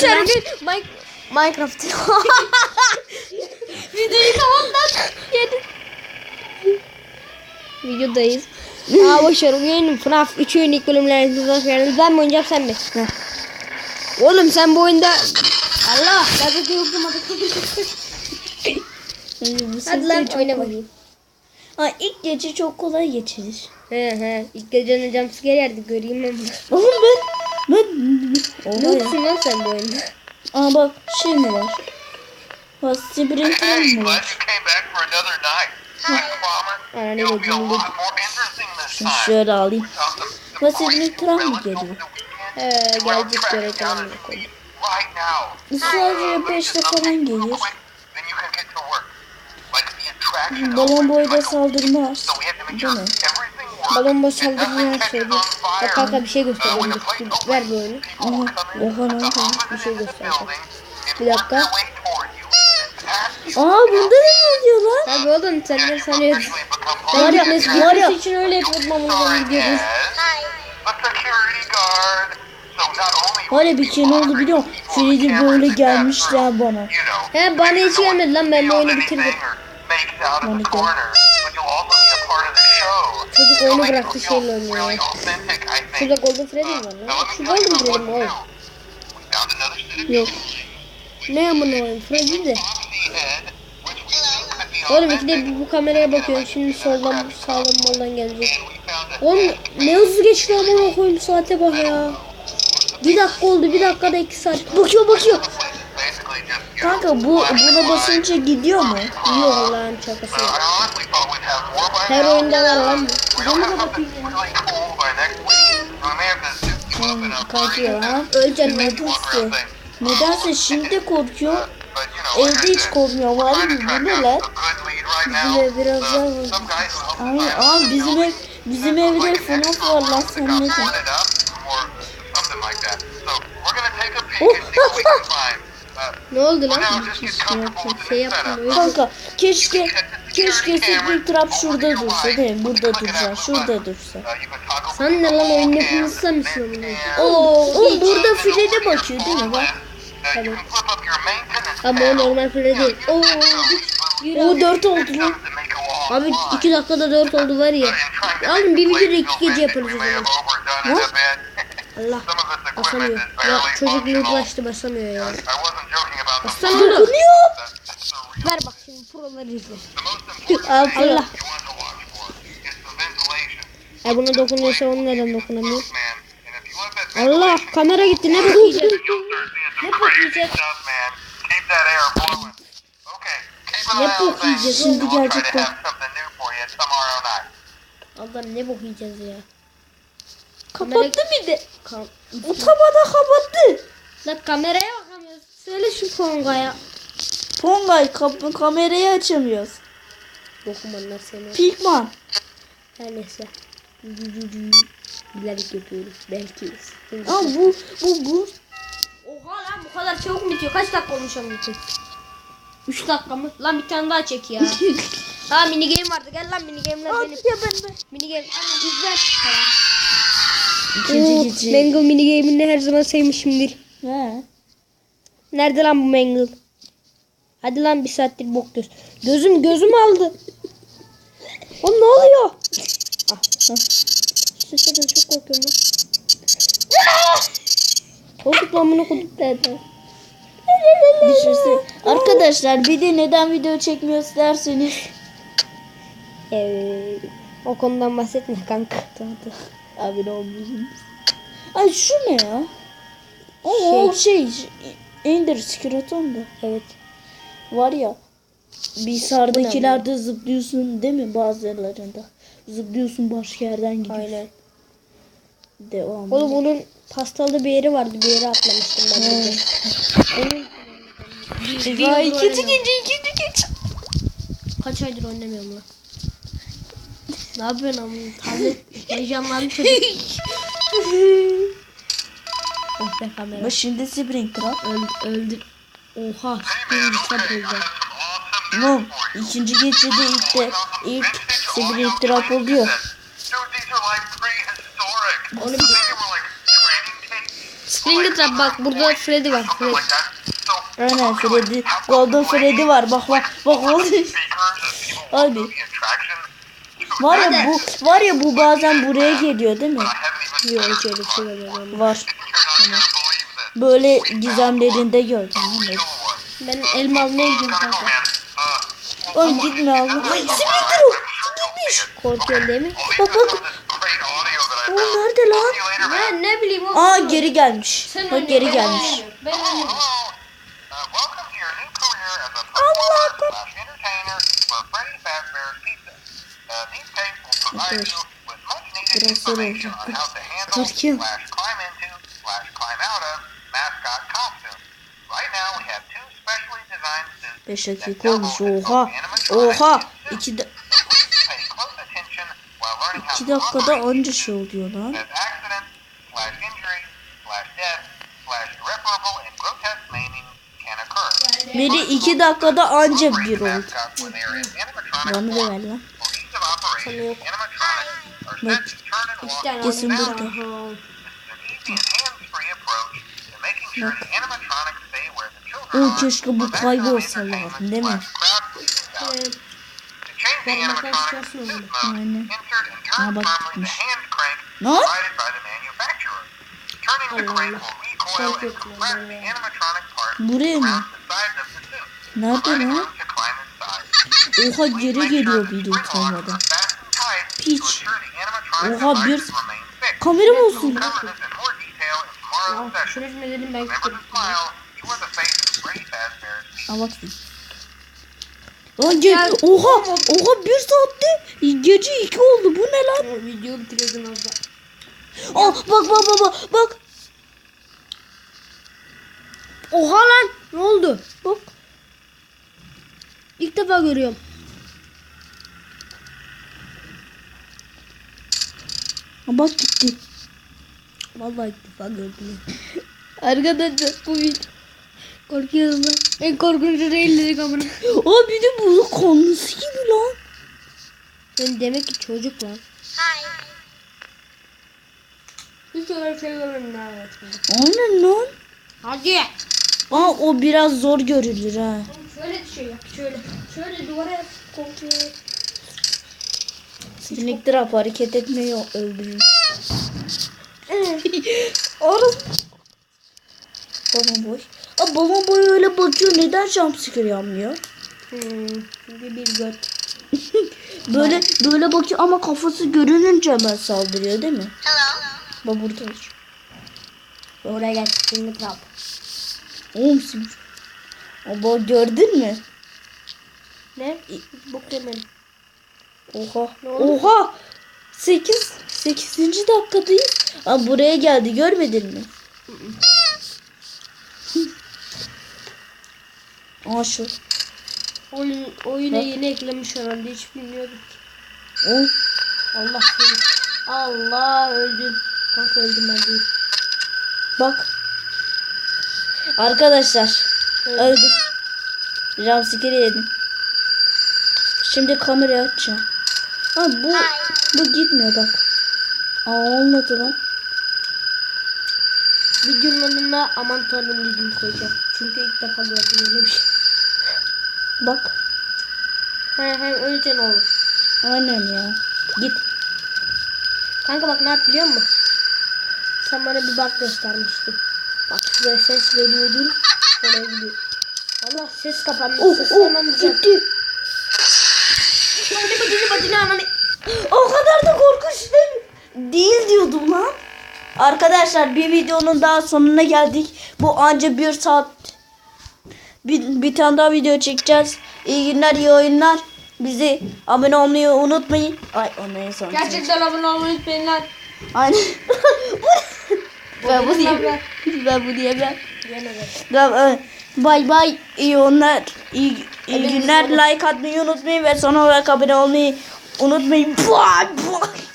Sen Mike Minecraft. Videoyu tamamdan yedi. Videodayız. Aa boşver oyunun FNAF 3 oyun ilk bölümlerinde hoş geldiniz. Ben mi oynayacağım sen mi? Oğlum sen bu oyunda Allah gazetesi okumadık. Hadi lan oyna bakayım. Ha, ilk gece çok kolay geçirir. He he. İlk gece ne jumpscare yerdi göreyim ben bunu. Oğlum ben ben Ne Oha ya. yapıyorsun lan sen bu oyunda? Aa bak şey mi var? Bak Sprint Hey, mi glad var? you came back for another night. Like Bomber, Aa, ne it'll be a bileyim. lot more interesting this Şunu time. şöyle alayım. Without the- the Bak Sprint break Tram mı relic geliyor? over the weekend, He we're out gelecek tracking göre down tamam a koydum. right now. Sadece 5'te falan gelir. Quick, then you can get to work. Like the attraction Balon opens boyda like a- saldırmaz. So we have to make Değil sure mi? everything works. Balon boş It doesn't saldırmaya catch us söyledi. on Bak kanka bir şey the Dur, ver come in Oha lan Bir şey göstereceğim. Bir dakika. Aa bunda ne oluyor lan? Tabii oğlum sen you sanıyorsun? gitmesi, the var ya. için öyle yapıyordum ama bunu gidiyoruz. Var ya bir kere ne oldu biliyor musun? Freddy böyle gelmişler bana. He bana hiç gelmedi lan ben bu oyunu bitirdim. anything or makes out of Bana the gel. corner, but you'll also be a part of the show. Çocuk oyunu bıraktı şeyle oynuyor. Şurada Golden Freddy var lan? Şu Golden Freddy mi oğlum? Yok. Ne amına koyayım Freddy de. Oğlum ikide bir bu kameraya bakıyorum. Şimdi soldan sağdan moldan gelecek. Oğlum ne hızlı geçti amına koyayım saate bak ya. Bir dakika oldu bir dakikada iki saat. Bakıyor bakıyor. Kanka bu buna basınca gidiyor mu? Yok lan by Her oyunda var lan bu. We don't Kaçıyor ha. Real Nedense. Nedense şimdi korkuyor. Evde hiç korkmuyor. Var mı bu ne down lan? a good lead right now. Bize biraz daha help Ay, the bizim ev, bizim evde FNAF var lan sen ne diyorsun? Ne oldu lan? the Şey öyle. Kanka keşke keşke Spring Trap şurada dursa değil mi? Burada dursa, şurada dursa. Sen ne lan oyun misin amına koyayım? Oo, oğlum Uh, burada over bakıyor değil mi? Bak. maintenance Ama o normal Freddy değil. Oo, O 4 oldu lan. Abi line. 2 dakikada 4 oldu var ya. Oğlum bir videoda the 2 gece yaparız o zaman. have overdone it a bit. Allah. Basamıyor. Ya çocuk mutlaştı basamıyor ya. Oğlum. Dokunuyor. Ver bak şimdi proları izle. Allah. Ya buna dokunuyorsa onu neden dokunamıyor? Allah kamera gitti ne bakacağız? Ne eye on bok yiyeceğiz Şimdi gerçekten. Allah'ım ne bok yiyeceğiz ya. Kapattı bir de. Kam Utabada kapattı. La kameraya bakamıyoruz. Söyle şu Ponga'ya. Pongay kap- kamerayı açamıyoruz. Dokumanlar seni. Pikman. Her neyse. Bilerek yapıyoruz. Belki. Aa bu bu bu. Oha lan bu kadar çabuk mu bitiyor? Kaç dakika olmuş onun için? 3 dakika mı? Lan bir tane daha çek ya. ha mini game vardı. Gel lan mini game'ler benim. ya ben de. Mini game. Ana izle. İkinci Oo, gece. Mangle mini game'ini her zaman sevmişimdir. He. Nerede lan bu Mangle? Hadi lan bir saattir bok göz. Gözüm gözüm aldı. Oğlum ne oluyor? Ah, ah. Sese ben çok korkuyorum lan. Korkup lan bunu koduk derdi. Düşünsene. Arkadaşlar bir de neden video çekmiyoruz derseniz. Ee, o konudan bahsetme kanka. Abi ne olmuyorsunuz? Ay şu ne ya? O o şey. Ender Skeleton da. Evet. Var ya. Bilgisayardakilerde zıplıyorsun değil mi bazılarında? Zıplıyorsun başka yerden gidiyorsun. Aynen. Devam. Oğlum onun pastalı bir yeri vardı. Bir yere atlamıştım ben. de. Onun yıldır ikinci gece ikinci gece. Kaç aydır oynamıyorum lan. ne yapıyorsun ama? Tabii heyecanlandı çocuk. oh be kamera. Bak şimdi Springtrap. Öldü. öldü. Oha. Bir kitap oldu. Tamam. İkinci gecede ilk de ilk oluyor. Prehistoric. Oğlum These were like training tapes. Springtrap bak burada Freddy var. Freddy. Aynen Freddy. Golden Freddy var. Bak bak. Bak Hadi. attraction. Var ya bu var ya bu bazen buraya geliyor değil mi? Yok hiç öyle bir şey. Var. This. Böyle gizemlerinde gördüm. Ben elma almaya gidiyorum Gotta go, kanka. Oğlum gitme. Ay Splinter o. Gitmiş. Korkuyorsun değil mi? Bak bak. O nerede lan? Ben ne bileyim o. Aa geri gelmiş. Sen Bak geri gelmiş. oynamıyorum. Ben Hello, oynamıyorum. hello. Welcome to your new career as a performer slash entertainer for Freddy Fazbear's Pizza. These tapes will provide you with much needed Biraz on olacak. Korkuyorum. 5 that dakika olmuş. Oha. Oha. and suit. 2 da So please pay close attention while learning how 2 to dakikada anca şey oluyor lan. Biri 2 dakikada anca bir oldu. Bana da ver lan. Walk tane with Kesin burada. This are keşke bu for maximum kaybolsa entertainment lan, değil mi? Evet. Suit oğlum. mode, Aynen. turn bak gitmiş. Ne? Allah Allah. animatronic part Buraya mı? Nerede lan? Oha geri geliyor fastened tight to Piç. Oha, bir-. Kamera mı olsun? We'll cover this in Bak. Lan gel. Oha. Oha bir saatte gece 2 oldu. Bu ne lan? Video bitiriyordun az da. Aa bak bak bak bak. Bak. Oha lan ne oldu? Bak. İlk defa görüyorum. Bak gitti. Vallahi ilk defa gördüm. Arkadaşlar bu video. Korkuyorum ben. En korkunç değilleri kamera. Aa bir de bu konusu gibi lan. Ben demek ki çocuk lan. Hiç öyle şey görmedim daha. Aynen lan. Hadi. Aa o biraz zor görülür ha. Şöyle bir şey yap. Şöyle. Şöyle duvara. Korkuyor. Sinik trap hareket etmeyi öldürür. Oğlum. Babam boy. Aa babam boy öyle bakıyor. Neden jumpscare yapmıyor? Hmm. Çünkü bir göt. Böyle böyle bakıyor ama kafası görününce hemen saldırıyor değil mi? Bak burada. Oraya gel. Şimdi trap. Oğlum sim. Aba gördün mü? Ne? Bok yemedim. Oha. Ne oldu? Oha. 8 8. dakikadayız. Aa buraya geldi görmedin mi? Aa şu. Oyun, oyuna Bak. yeni eklemiş herhalde. Hiç bilmiyordum. O. Allah seni. Allah öldüm. Kanka öldüm ben değil. Bak. Arkadaşlar. Evet. Öldüm. Jumpscare yedim. Şimdi kamerayı açacağım. Ha bu bu gitmiyor bak. Aa olmadı lan. Videonun adına aman tanrım dedim koyacağım. Çünkü ilk defa gördüm öyle bir şey. Bak. He he öleceksin oğlum. Aynen ya. Git. Kanka bak ne yap biliyor musun? Sen bana bir bak göstermiştin. Bak şuraya ses veriyordun. Oraya gidiyor. Allah ses kapandı. Oh ses oh hemen gitti. Hadi badini badini ananı. O kadar da korkunç değil, değil diyordum lan. Arkadaşlar bir videonun daha sonuna geldik. Bu anca bir saat. Bir, bir tane daha video çekeceğiz. İyi günler, iyi oyunlar. Bizi abone olmayı unutmayın. Ay onu en son. Gerçekten abone olmayı unutmayın lan. Aynen. ben bu diye haber. ben bu diye ben. Ben- Bay bay. İyi oyunlar. İyi, iyi günler. Like atmayı unutmayın ve son olarak abone olmayı unutmayın. Bye bye.